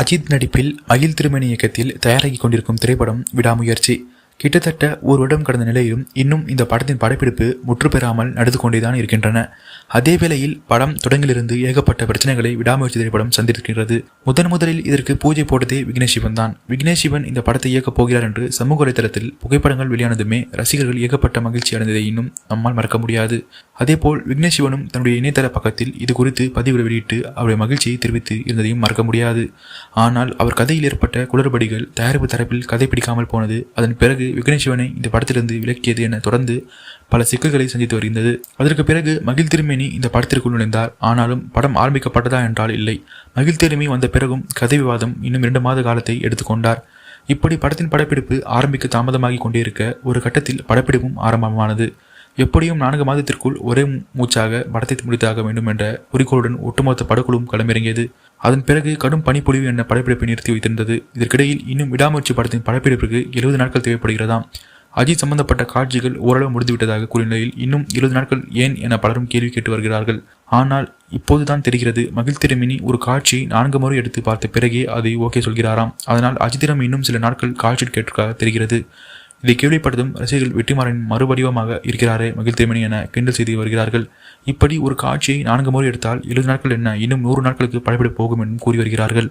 அஜித் நடிப்பில் அகில் திருமணி இயக்கத்தில் தயாராகி கொண்டிருக்கும் திரைப்படம் விடாமுயற்சி. கிட்டத்தட்ட ஒரு வருடம் கடந்த நிலையிலும் இன்னும் இந்த படத்தின் படப்பிடிப்பு முற்று பெறாமல் நடந்து கொண்டேதான் இருக்கின்றன. அதே வேளையில் படம் தொடங்கிலிருந்து ஏகப்பட்ட பிரச்சனைகளை விடாமுயற்சி திரைப்படம் சந்திருக்கின்றது முதன் முதலில் இதற்கு பூஜை போட்டதே விக்னேஷ் சிவன் தான். விக்னேஷ் சிவன் இந்த படத்தை இயக்கப் போகிறார் என்று சமூக வலைதளத்தில் புகைப்படங்கள் வெளியானதுமே ரசிகர்கள் ஏகப்பட்ட மகிழ்ச்சி அடைந்ததை இன்னும் நம்மால் மறக்க முடியாது. அதேபோல் விக்னேஷ் சிவனும் தன்னுடைய இணையதள பக்கத்தில் இது குறித்து பதிவுகளை வெளியிட்டு அவருடைய மகிழ்ச்சியை தெரிவித்து இருந்ததையும் மறக்க முடியாது. ஆனால் அவர் கதையில் ஏற்பட்ட குளறுபடிகள் தயாரிப்பு தரப்பில் கதை பிடிக்காமல் போனது அதன் பிறகு விக்னேஷ் சிவனை இந்த படத்திலிருந்து விலக்கியது என தொடர்ந்து பல சிக்கல்களை சந்தித்து வருகின்றது. அதற்கு பிறகு மகிழ் திருமேனி இந்த படத்திற்குள் நுழைந்தார். ஆனாலும் படம் ஆரம்பிக்கப்பட்டதா என்றால் இல்லை. மகிழ் திருமி வந்த பிறகும் கதை விவாதம் இன்னும் இரண்டு மாத காலத்தை எடுத்துக்கொண்டார் இப்படி படத்தின் படப்பிடிப்பு ஆரம்பிக்க தாமதமாகி கொண்டிருக்க ஒரு கட்டத்தில் படப்பிடிப்பும் ஆரம்பமானது. எப்படியும் நான்கு மாதத்திற்குள் ஒரே மூச்சாக படத்தை முடித்தாக வேண்டும் என்ற குறிக்கோளுடன் ஒட்டுமொத்த படக்குழுவும் களமிறங்கியது. அதன் பிறகு கடும் பனிப்பொழிவு என்ற படப்பிடிப்பை நிறுத்தி வைத்திருந்தது. இதற்கிடையில் இன்னும் விடாமுயற்சி படத்தின் படப்பிடிப்புக்கு எழுபது நாட்கள் தேவைப்படுகிறதாம். அஜித் சம்பந்தப்பட்ட காட்சிகள் ஓரளவு முடிந்துவிட்டதாக கூறிய நிலையில் இன்னும் இருபது நாட்கள் ஏன் என பலரும் கேள்வி கேட்டு வருகிறார்கள். ஆனால் இப்போதுதான் தெரிகிறது மகிழ்திறமினி ஒரு காட்சியை நான்கு முறை எடுத்து பார்த்த பிறகே அதை ஓகே சொல்கிறாராம். அதனால் அஜித்திடம் இன்னும் சில நாட்கள் காட்சி கேட்டிருக்காக தெரிகிறது. இதை கேள்விப்பட்டதும் ரசிகர்கள் வெற்றிமாறன் மறுபடிவமாக இருக்கிறாரே மகிழ்த்தேமணி என கிண்டல் செய்து வருகிறார்கள். இப்படி ஒரு காட்சியை நான்கு முறை எடுத்தால் எழுபது நாட்கள் என்ன? இன்னும் நூறு நாட்களுக்கு படப்பிடிப்பு போகும் என்றும் கூறி வருகிறார்கள்.